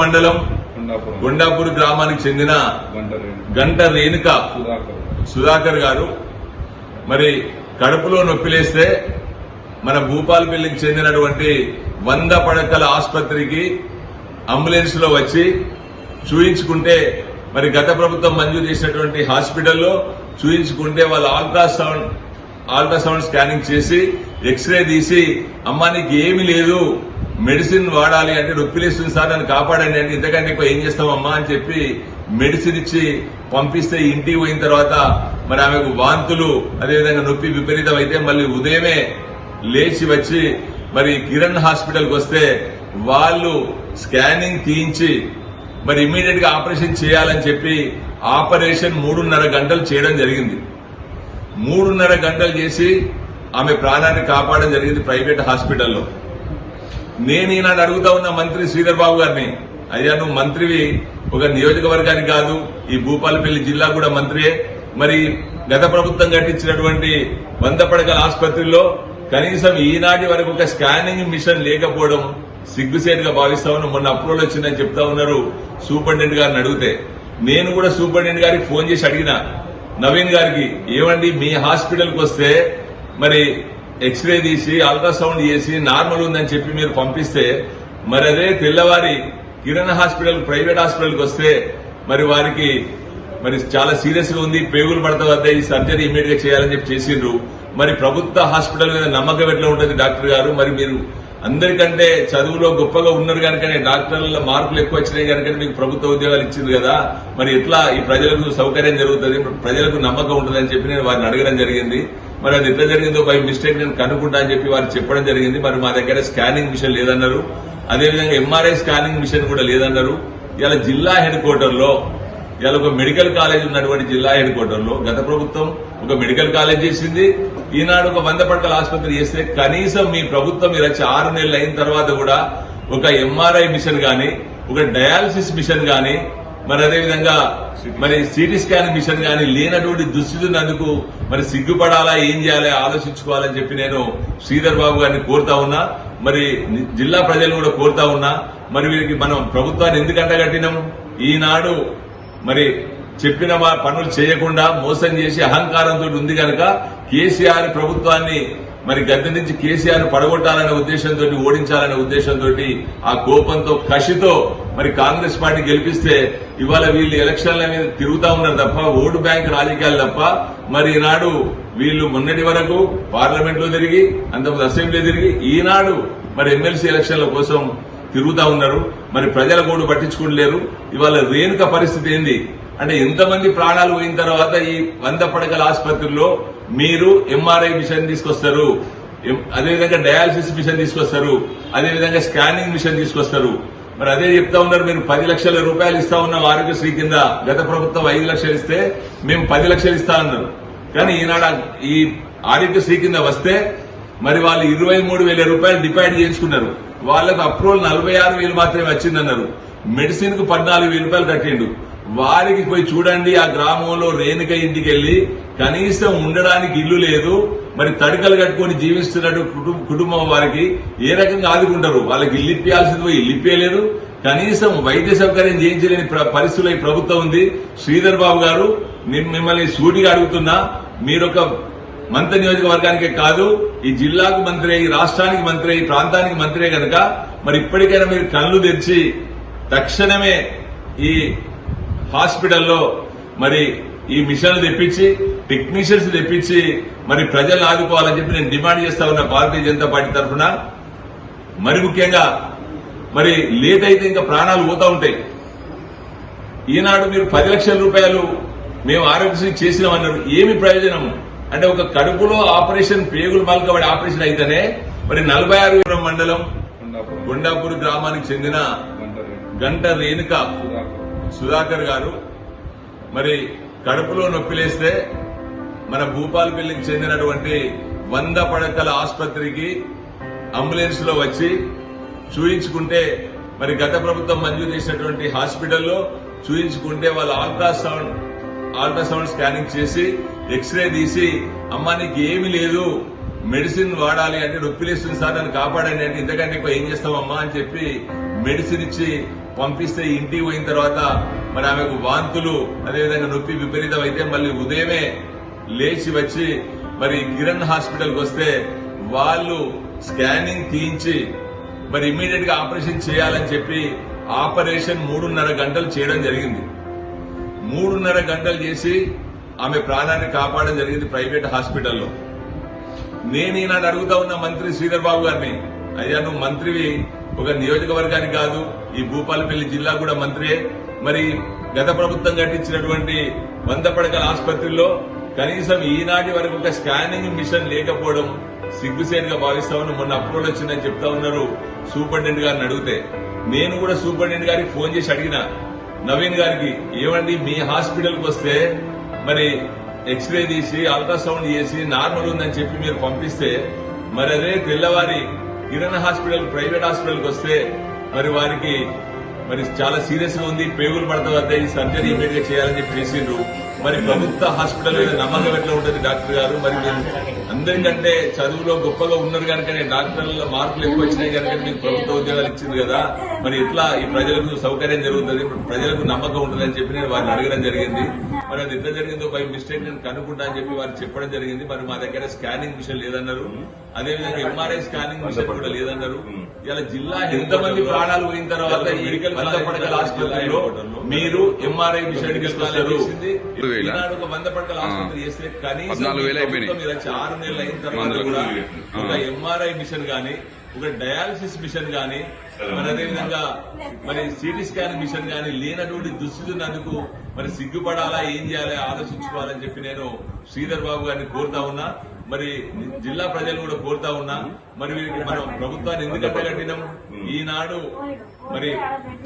మండలం? గుండాపూర్ గ్రామానికి చెందిన గంట రేణు గంట రేణుక సుధాకర్. గారు. మరి కడుపులో నొప్పిలేస్తే మన భూపాలపల్లికి చెందినటువంటి వంద పడకల ఆసుపత్రికి అంబులెన్స్లో వచ్చి చూయించుకుంటే మరి గత ప్రభుత్వం మంజూరు చేసినటువంటి హాస్పిటల్లో చూయించుకుంటే వాళ్ళు అల్ట్రాసౌండ్ అల్ట్రాసౌండ్ స్కానింగ్ చేసి ఎక్స్రే తీసి అమ్మా నీకు ఏమీ లేదు మెడిసిన్ వాడాలి అంటే నొప్పిలేస్తుంది సార్ నన్ను కాపాడండి అంటే ఇంతకంటే ఎక్కువ ఏం చేస్తామమ్మా అని చెప్పి మెడిసిన్ ఇచ్చి పంపిస్తే ఇంటికి పోయిన తర్వాత మరి ఆమెకు వాంతులు అదేవిధంగా నొప్పి విపరీతం అయితే మళ్ళీ ఉదయమే లేచి వచ్చి మరి కిరణ్ హాస్పిటల్కి వస్తే వాళ్ళు స్కానింగ్ తీయించి మరి ఇమీడియట్గా ఆపరేషన్ చేయాలని చెప్పి ఆపరేషన్ మూడున్నర గంటలు చేయడం జరిగింది. మూడున్నర గంటలు చేసి ఆమె ప్రాణాన్ని కాపాడడం జరిగింది ప్రైవేట్ హాస్పిటల్లో. నేను ఈనాడు అడుగుతా ఉన్న మంత్రి శ్రీధర్ బాబు గారిని అయ్యా నువ్వు మంత్రివి ఒక నియోజకవర్గానికి కాదు ఈ భూపాలపల్లి జిల్లా కూడా మంత్రియే. మరి గత ప్రభుత్వం కట్టించినటువంటి వంద పడకల ఆసుపత్రిలో కనీసం ఈనాటి వరకు ఒక స్కానింగ్ మిషన్ లేకపోవడం సిగ్గుసేటుగా భావిస్తామని మొన్న అప్రూవల్ వచ్చిందని చెప్తా ఉన్నారు సూపరింటెండెంట్ గారిని అడిగితే. నేను కూడా సూపరింటెండెంట్ గారికి ఫోన్ చేసి అడిగిన. నవీన్ గారికి ఏమండి మీ హాస్పిటల్కి వస్తే మరి ఎక్స్రే తీసి అల్ట్రాసౌండ్ చేసి నార్మల్ ఉందని చెప్పి మీరు పంపిస్తే మరి అదే తెల్లవారి కిరణ్ హాస్పిటల్ ప్రైవేట్ హాస్పిటల్కి వస్తే మరి వారికి మరి చాలా సీరియస్గా ఉంది పేగులు పడతా ఈ సర్జరీ ఇమీడియట్గా చేయాలని చెప్పి చేసిండ్రు. మరి ప్రభుత్వ హాస్పిటల్ మీద నమ్మకం ఎట్లా ఉంటుంది డాక్టర్ గారు? మరి మీరు అందరికంటే చదువులో గొప్పగా ఉన్నారు కనుకనే డాక్టర్ల మార్కులు ఎక్కువ వచ్చినాయి కనుక మీకు ప్రభుత్వ ఉద్యోగాలు ఇచ్చింది కదా. మరి ఎట్లా ఈ ప్రజలకు సౌకర్యం జరుగుతుంది? ప్రజలకు నమ్మకం ఉంటుందని చెప్పి నేను వారిని అడగడం జరిగింది. మరి అది ఎట్లా జరిగిందో బై మిస్టేక్ నేను కనుక్కుంటా అని చెప్పి వారు చెప్పడం జరిగింది. మరి మా దగ్గర స్కానింగ్ మిషన్ లేదన్నారు. అదేవిధంగా ఎంఆర్ఐ స్కానింగ్ మిషన్ కూడా లేదన్నారు. ఇలా జిల్లా హెడ్ క్వార్టర్లో ఇలా ఒక మెడికల్ కాలేజ్ ఉన్నటువంటి జిల్లా హెడ్ క్వార్టర్లో గత ప్రభుత్వం ఒక మెడికల్ కాలేజ్ చేసింది. ఈనాడు ఒక వంద పడకల ఆసుపత్రి చేస్తే కనీసం మీ ప్రభుత్వం ఇలా ఆరు నెలలు అయిన తర్వాత కూడా ఒక ఎంఆర్ఐ మిషన్ కానీ ఒక డయాలసిస్ మిషన్ కానీ మరి అదేవిధంగా మరి సిటీ స్కాన్ మిషన్ గాని లేనటువంటి దుస్థితున్నందుకు మరి సిగ్గుపడాలా ఏం చేయాలి ఆలోచించుకోవాలని చెప్పి నేను శ్రీధర్ బాబు గారిని కోరుతా ఉన్నా. మరి జిల్లా ప్రజలు కూడా కోరుతా ఉన్నా. మరి వీరికి మనం ప్రభుత్వాన్ని ఎందుకు అంటగట్టినాం? ఈనాడు మరి చెప్పిన పనులు చేయకుండా మోసం చేసి అహంకారంతో ఉంది కనుక కేసీఆర్ ప్రభుత్వాన్ని మరి గద్దె నుంచి కేసీఆర్ పడగొట్టాలనే ఉద్దేశంతో ఓడించాలనే ఉద్దేశంతో ఆ కోపంతో కసితో మరి కాంగ్రెస్ పార్టీ గెలిపిస్తే ఇవాళ వీళ్ళు ఎలక్షన్ల మీద తిరుగుతా ఉన్నారు తప్ప ఓటు బ్యాంక్ రాజకీయాలు తప్ప మరి ఈనాడు వీళ్ళు మొన్నటి వరకు పార్లమెంట్లో తిరిగి అంతకుముందు అసెంబ్లీ తిరిగి ఈనాడు మరి ఎమ్మెల్సీ ఎలక్షన్ల కోసం తిరుగుతా ఉన్నారు. మరి ప్రజల ఓటు పట్టించుకోలేరు. ఇవాళ రేణుక పరిస్థితి ఏంది? అంటే ఎంతమంది ప్రాణాలు పోయిన తర్వాత ఈ వంద పడకల ఆసుపత్రిలో మీరు ఎంఆర్ఐ మిషన్ తీసుకొస్తారు. అదేవిధంగా డయాలసిస్ మిషన్ తీసుకొస్తారు. అదేవిధంగా స్కానింగ్ మిషన్ తీసుకొస్తారు. మరి అదే చెప్తా ఉన్నారు మీరు పది లక్షల రూపాయలు ఇస్తా ఉన్నాం ఆరోగ్యశ్రీ కింద గత ప్రభుత్వం ఐదు లక్షలు ఇస్తే మేము పది లక్షలు ఇస్తా అన్నారు. కానీ ఈనాడు ఈ ఆరోగ్యశ్రీ కింద వస్తే మరి వాళ్ళు ఇరవై మూడు వేల రూపాయలు డిపాయిడ్ చేయించుకున్నారు. వాళ్ళకు అప్రూవల్ నలభై ఆరు వేలు మాత్రమే వచ్చిందన్నారు. మెడిసిన్కు పద్నాలుగు వేల రూపాయలు కట్టిండు. వారికి పోయి చూడండి ఆ గ్రామంలో రేణుక ఇంటికి వెళ్ళి కనీసం ఉండడానికి ఇల్లు లేదు మరి తడికలు కట్టుకొని జీవిస్తున్నట్టు కుటుంబ- కుటుంబం వారికి ఏ రకంగా ఆదుకుంటారు? వాళ్ళకి ఇల్లు ఇప్పాల్సింది పోయి ఇల్లు ఇప్పేయలేదు. కనీసం వైద్య సౌకర్యం చేయించలేని ప్ర- ఈ ప్రభుత్వం ఉంది. శ్రీధర్ బాబు గారు నేను మిమ్మల్ని సూటిగా అడుగుతున్నా మీరొక మంత్రి నియోజకవర్గానికే కాదు ఈ జిల్లాకు మంత్రి ఈ రాష్ట్రానికి మంత్రి ఈ ప్రాంతానికి మంత్రే కనుక మరి ఇప్పటికైనా మీరు కళ్ళు తెరిచి తక్షణమే ఈ హాస్పిటల్లో మరి ఈ మిషన్లు తెప్పించి టెక్నీషియన్స్ తెప్పించి మరి ప్రజలను ఆదుకోవాలని చెప్పి నేను డిమాండ్ చేస్తా ఉన్న భారతీయ జనతా పార్టీ తరఫున. మరి ముఖ్యంగా మరి లేట్ అయితే ఇంకా ప్రాణాలు పోతా ఉంటాయి. ఈనాడు మీరు పది లక్షల రూపాయలు మేము ఆరోగ్యశ్రీ చేసినామన్నారు ఏమి ప్రయోజనం అంటే ఒక కడుపులో ఆపరేషన్ పేగులు మల్కబడి ఆపరేషన్ అయితేనే మరి నలభై ఆరు మండలం గుండాపూర్ గ్రామానికి చెందిన గంట రేణు గంట రేణుక సుధాకర్ గారు. మరి కడుపులో నొప్పిలేస్తే మన భూపాలపల్లికి చెందినటువంటి వంద పడకల ఆసుపత్రికి అంబులెన్స్లో వచ్చి చూయించుకుంటే మరి గత ప్రభుత్వం మంజూరు చేసినటువంటి హాస్పిటల్లో చూయించుకుంటే వాళ్ళు అల్ట్రాసౌండ్ అల్ట్రాసౌండ్ స్కానింగ్ చేసి ఎక్స్రే తీసి అమ్మా నీకు లేదు మెడిసిన్ వాడాలి అంటే నొప్పి లేస్తుంది సార్ నన్ను కాపాడండి అంటే ఇంతకంటే ఎక్కువ ఏం చేస్తామమ్మా అని చెప్పి మెడిసిన్ ఇచ్చి పంపిస్తే ఇంటికి పోయిన తర్వాత మరి ఆమెకు వాంతులు అదేవిధంగా నొప్పి విపరీతం అయితే మళ్ళీ ఉదయమే లేచి వచ్చి మరి కిరణ్ హాస్పిటల్కి వస్తే వాళ్ళు స్కానింగ్ తీయించి మరి ఇమీడియట్గా ఆపరేషన్ చేయాలని చెప్పి ఆపరేషన్ మూడున్నర గంటలు చేయడం జరిగింది. మూడున్నర గంటలు చేసి ఆమె ప్రాణాన్ని కాపాడడం జరిగింది ప్రైవేట్ హాస్పిటల్లో. నేను ఈనాడు అడుగుతా ఉన్న మంత్రి శ్రీధర్ బాబు గారిని అయ్యా నువ్వు మంత్రివి ఒక నియోజకవర్గానికి కాదు ఈ భూపాలపల్లి జిల్లా కూడా మంత్రియే. మరి గత ప్రభుత్వం కట్టించినటువంటి వంద పడకల ఆసుపత్రిలో కనీసం ఈనాటి వరకు ఒక స్కానింగ్ మిషన్ లేకపోవడం సిగ్గుసేనుగా భావిస్తామని మొన్న అప్రూవల్ వచ్చిందని చెప్తా ఉన్నారు సూపరింటెండెంట్ గారిని అడిగితే. నేను కూడా సూపరింటెండెంట్ గారికి ఫోన్ చేసి అడిగిన నవీన్ గారికి ఏమండి మీ హాస్పిటల్కి వస్తే మరి ఎక్స్రే తీసి అల్ట్రాసౌండ్ చేసి నార్మల్ ఉందని చెప్పి మీరు పంపిస్తే మరి అదే తెల్లవారి కిరణ హాస్పిటల్ ప్రైవేట్ హాస్పిటల్కి వస్తే మరి వారికి మరి చాలా సీరియస్గా ఉంది పేగులు పడతా ఈ సర్జరీ ఇమీడియట్గా చేయాలని చెప్పి చేసిండ్రు. మరి ప్రభుత్వ హాస్పిటల్ మీద నమ్మకం ఎట్లా ఉంటుంది డాక్టర్ గారు? మరి మీరు అందరికంటే చదువులో గొప్పగా ఉన్నారు కనుక డాక్టర్ల మార్కులు ఎక్కువ వచ్చినాయి కనుక మీకు ప్రభుత్వ ఉద్యోగాలు ఇచ్చింది కదా. మరి ఎట్లా ఈ ప్రజలకు సౌకర్యం జరుగుతుంది? ప్రజలకు నమ్మకం ఉంటుందని చెప్పి నేను వారిని అడగడం జరిగింది. మరి అది ఎట్లా జరిగిందో బై మిస్టేక్ నేను కనుక్కుంటా అని చెప్పి వారు చెప్పడం జరిగింది. మరి మా దగ్గర స్కానింగ్ మిషన్ లేదన్నారు. అదేవిధంగా ఎంఆర్ఐ స్కానింగ్ మిషన్ కూడా లేదన్నారు. ఇలా జిల్లా ఎంతమంది ప్రాణాలు పోయిన తర్వాత మెడికల్ పడకల ఆసుపత్రిలో మీరు ఎంఆర్ఐ మిషన్? ఈనాడు ఒక వంద పడకల ఆసుపత్రి చేస్తే కనీసం ఆరు నెలలు అయిన తర్వాత కూడా. ఒక ఎంఆర్ఐ మిషన్ గాని ఒక డయాలసిస్ మిషన్ గాని మరి అదేవిధంగా మరి సిటీ స్కాన్ మిషన్ గాని లేనటువంటి దుస్థితి ఉన్నందుకు మరి సిగ్గుపడాలా ఏం చేయాలి ఆలోచించుకోవాలని చెప్పి నేను శ్రీధర్ బాబు గారిని కోరుతా ఉన్నా. మరి జిల్లా ప్రజలు కూడా కోరుతా ఉన్నా. మరి వీరికి మనం ప్రభుత్వాన్ని ఎందుకు కట్టగట్టినాం ఈనాడు మరి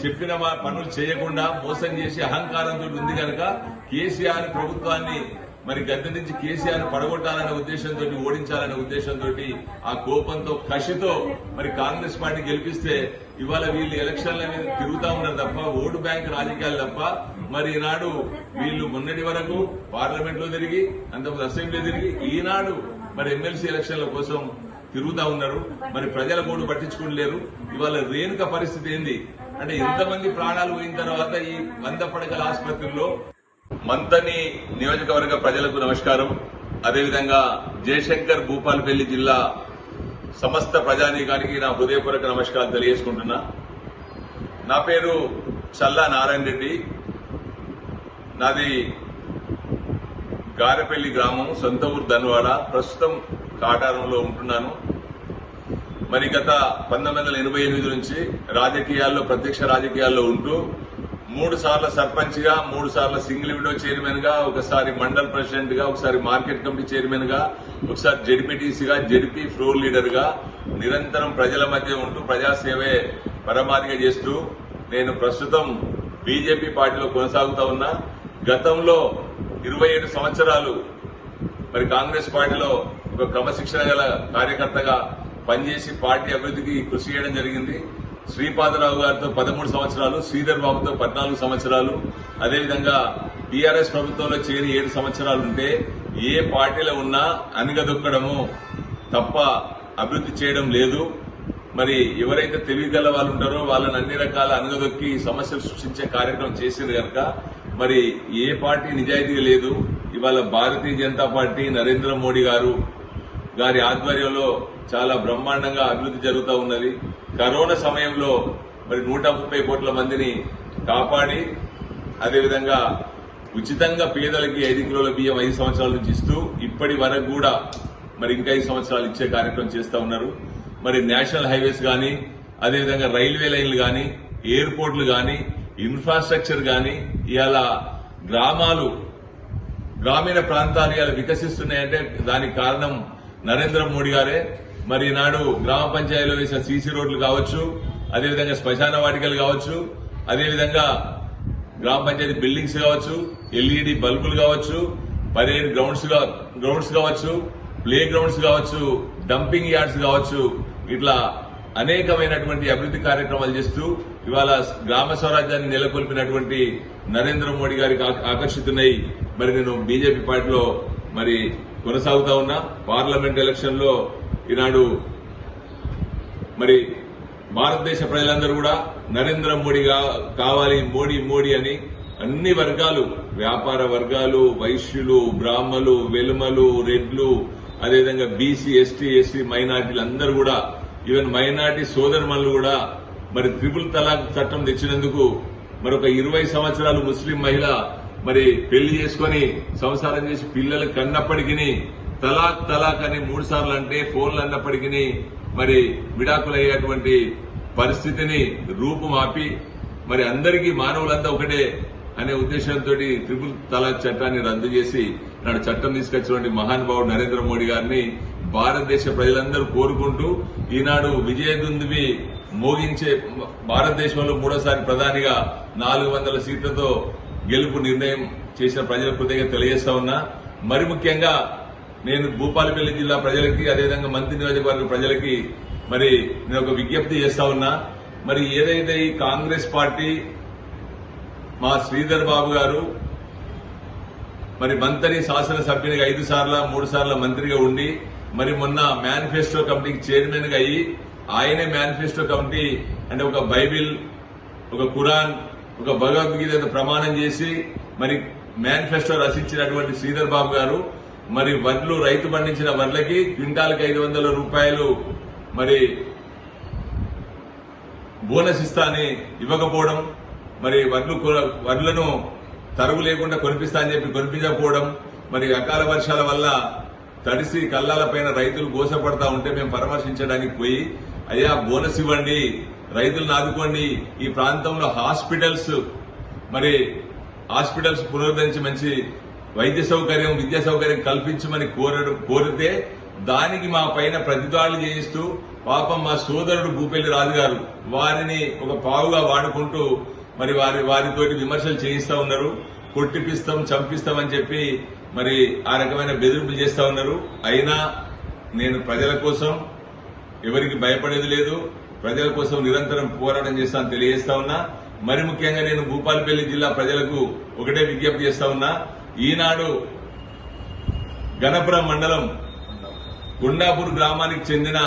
చెప్పిన పనులు చేయకుండా మోసం చేసి అహంకారంతో ఉంది కనుక కేసీఆర్ ప్రభుత్వాన్ని మరి గద్దె నుంచి కేసీఆర్ పడగొట్టాలనే ఉద్దేశంతో ఓడించాలనే ఉద్దేశంతో ఆ కోపంతో కసితో మరి కాంగ్రెస్ పార్టీ గెలిపిస్తే ఇవాళ వీళ్ళు ఎలక్షన్ల మీద తిరుగుతా ఉన్నారు తప్ప ఓటు బ్యాంక్ రాజకీయాలు తప్ప మరి ఈనాడు వీళ్ళు మొన్నటి వరకు పార్లమెంట్లో తిరిగి అంతకుముందు అసెంబ్లీ తిరిగి ఈనాడు మరి ఎమ్మెల్సీ ఎలక్షన్ల కోసం తిరుగుతా ఉన్నారు. మరి ప్రజల గోడు పట్టించుకోలేరు. ఇవాళ రేణుక పరిస్థితి ఏంది? అంటే ఎంతమంది ప్రాణాలు పోయిన తర్వాత ఈ వంద పడకల ఆసుపత్రిలో మంతని నియోజకవర్గ ప్రజలకు నమస్కారం. అదేవిధంగా జయశంకర్ భూపాలపల్లి జిల్లా సమస్త ప్రజానీకానికి నా హృదయపూర్వక నమస్కారం తెలియజేసుకుంటున్నా. నా పేరు చల్లా నారాయణ రెడ్డి. నాది గారెపల్లి గ్రామం సొంత ఊరు ధన్వాడ. ప్రస్తుతం కాటారంలో ఉంటున్నాను. మరి గత పంతొమ్మిది వందల ఎనభై ఎనిమిది నుంచి రాజకీయాల్లో ప్రత్యక్ష రాజకీయాల్లో ఉంటూ మూడు సార్లు సర్పంచ్గా మూడు సార్లు సింగిల్ విండో చైర్మన్గా ఒకసారి మండల్ ప్రెసిడెంట్గా ఒకసారి మార్కెట్ కమిటీ చైర్మన్గా ఒకసారి జడ్పీటీసీగా జడ్పీ ఫ్లోర్ లీడర్గా నిరంతరం ప్రజల మధ్య ఉంటూ ప్రజాసేవే పరమాధిగా చేస్తూ నేను ప్రస్తుతం బీజేపీ పార్టీలో కొనసాగుతా ఉన్నా. గతంలో ఇరవై ఏడు సంవత్సరాలు మరి కాంగ్రెస్ పార్టీలో ఒక క్రమశిక్షణ గల కార్యకర్తగా పనిచేసి పార్టీ అభివృద్ధికి కృషి చేయడం జరిగింది. శ్రీపాదరావు గారితో పదమూడు సంవత్సరాలు శ్రీధర్ బాబుతో పద్నాలుగు సంవత్సరాలు. అదేవిధంగా టీఆర్ఎస్ ప్రభుత్వంలో చేరి ఏడు సంవత్సరాలు ఉంటే ఏ పార్టీలో ఉన్నా అనిగదొక్కడము తప్ప అభివృద్ధి చేయడం లేదు. మరి ఎవరైతే తెలివిగల వాళ్ళు ఉంటారో వాళ్ళని అన్ని రకాల అనగదొక్కి సమస్యలు సృష్టించే కార్యక్రమం చేసింది కనుక మరి ఏ పార్టీ నిజాయితీగా లేదు. ఇవాళ భారతీయ జనతా పార్టీ నరేంద్ర మోడీ గారు గారి ఆధ్వర్యంలో చాలా బ్రహ్మాండంగా అభివృద్ధి జరుగుతూ ఉన్నది. కరోనా సమయంలో మరి నూట ముప్పై కోట్ల మందిని కాపాడి అదేవిధంగా ఉచితంగా పేదలకి ఐదు కిలోల బియ్యం ఐదు సంవత్సరాల నుంచి ఇస్తూ ఇప్పటి వరకు కూడా మరి ఇంకా ఐదు సంవత్సరాలు ఇచ్చే కార్యక్రమం చేస్తూ ఉన్నారు. మరి నేషనల్ హైవేస్ కానీ అదేవిధంగా రైల్వే లైన్లు కానీ ఎయిర్పోర్ట్లు కానీ ఇన్ఫ్రాస్ట్రక్చర్ కానీ ఇవాళ గ్రామాలు గ్రామీణ ప్రాంతాలు ఇలా వికసిస్తున్నాయంటే దానికి కారణం నరేంద్ర మోడీ గారే. మరి నాడు గ్రామ పంచాయతీలో వేసిన సీసీ రోడ్లు కావచ్చు అదేవిధంగా శ్మశాన వాటికలు కావచ్చు అదేవిధంగా గ్రామ పంచాయతీ బిల్డింగ్స్ కావచ్చు ఎల్ఈడి బల్బులు కావచ్చు పరేడ్ గ్రౌండ్స్ గ్రౌండ్స్ కావచ్చు ప్లే గ్రౌండ్స్ కావచ్చు డంపింగ్ యార్డ్స్ కావచ్చు ఇట్లా అనేకమైనటువంటి అభివృద్ధి కార్యక్రమాలు చేస్తూ ఇవాళ గ్రామ స్వరాజ్యాన్ని నెలకొల్పినటువంటి నరేంద్ర మోడీ గారికి ఆకర్షితున్నాయి. మరి నేను బీజేపీ పార్టీలో మరి కొనసాగుతా ఉన్నా. పార్లమెంట్ ఎలక్షన్లో ఈనాడు మరి భారతదేశ ప్రజలందరూ కూడా నరేంద్ర మోడీగా కావాలి మోడీ మోడీ అని అన్ని వర్గాలు వ్యాపార వర్గాలు వైశ్యులు బ్రాహ్మలు వెలుమలు రెడ్లు అదేవిధంగా బీసీ ఎస్టీ ఎస్సీ మైనార్టీలు అందరూ కూడా ఈవెన్ మైనార్టీ సోదరుమణులు కూడా మరి త్రిపుల్ తలాక్ చట్టం తెచ్చినందుకు మరి ఒక ఇరవై సంవత్సరాలు ముస్లిం మహిళ మరి పెళ్ళి చేసుకొని సంసారం చేసి పిల్లలు కన్నప్పటికీ తలాక్ తలాక్ అని మూడు సార్లు అంటే ఫోన్లు అన్నప్పటికీ మరి విడాకులయ్యేటువంటి పరిస్థితిని రూపుమాపి మరి అందరికీ మానవులంతా ఒకటే అనే ఉద్దేశంతో త్రిపుల్ తలాక్ చట్టాన్ని రద్దు చేసి నాడు చట్టం తీసుకొచ్చినటువంటి మహానుభావుడు నరేంద్ర మోడీ గారిని భారతదేశ ప్రజలందరూ కోరుకుంటూ ఈనాడు విజయదుందువి మోగించే భారతదేశంలో మూడోసారి ప్రధానిగా నాలుగు వందల సీట్లతో గెలుపు నిర్ణయం చేసిన ప్రజల కృతజ్ఞత తెలియజేస్తా ఉన్నా. మరి ముఖ్యంగా నేను భూపాలపల్లి జిల్లా ప్రజలకి అదేవిధంగా మంత్రి నియోజకవర్గ ప్రజలకి మరి నేను ఒక విజ్ఞప్తి చేస్తా ఉన్నా. మరి ఏదైతే ఈ కాంగ్రెస్ పార్టీ మా శ్రీధర్ బాబు గారు మరి మంత్రి శాసనసభ్యునిగా ఐదు సార్ల మూడు సార్ల మంత్రిగా ఉండి మరి మొన్న మేనిఫెస్టో కమిటీకి చైర్మన్గా అయ్యి ఆయనే మేనిఫెస్టో కమిటీ అంటే ఒక బైబిల్ ఒక ఖురాన్ ఒక భగవద్గీత ప్రమాణం చేసి మరి మేనిఫెస్టో రచించినటువంటి శ్రీధర్ బాబు గారు మరి వడ్లు రైతు పండించిన వడ్లకి క్వింటాల్కి ఐదు వందల రూపాయలు మరి బోనస్ ఇస్తాని ఇవ్వకపోవడం మరి వడ్లు వడ్లను తరుగు లేకుండా కొనిపిస్తా అని చెప్పి కొనిపించకపోవడం మరి అకాల వర్షాల వల్ల తడిసి కళ్ళాల పైన రైతులు గోసపడతా ఉంటే మేము పరామర్శించడానికి పోయి అయ్యా బోనస్ ఇవ్వండి రైతులను ఆదుకోండి. ఈ ప్రాంతంలో హాస్పిటల్స్ మరి హాస్పిటల్స్ పునరుద్ధరించి మంచి వైద్య సౌకర్యం విద్యా సౌకర్యం కల్పించమని కోరడం కోరితే దానికి మా పైన ప్రతిదాడులు చేయిస్తూ పాపం మా సోదరుడు భూపల్లి రాజు గారు వారిని ఒక పావుగా వాడుకుంటూ మరి వారి వారితోటి విమర్శలు చేయిస్తా ఉన్నారు. కొట్టిపిస్తాం చంపిస్తామని చెప్పి మరి ఆ రకమైన బెదిరింపులు చేస్తా ఉన్నారు. అయినా నేను ప్రజల కోసం ఎవరికి భయపడేది లేదు. ప్రజల కోసం నిరంతరం పోరాటం చేస్తానని తెలియజేస్తా ఉన్నా. మరి ముఖ్యంగా నేను భూపాలపల్లి జిల్లా ప్రజలకు ఒకటే విజ్ఞప్తి చేస్తా ఉన్నా. ఈనాడు గణపురం మండలం గుండాపూర్ గ్రామానికి చెందిన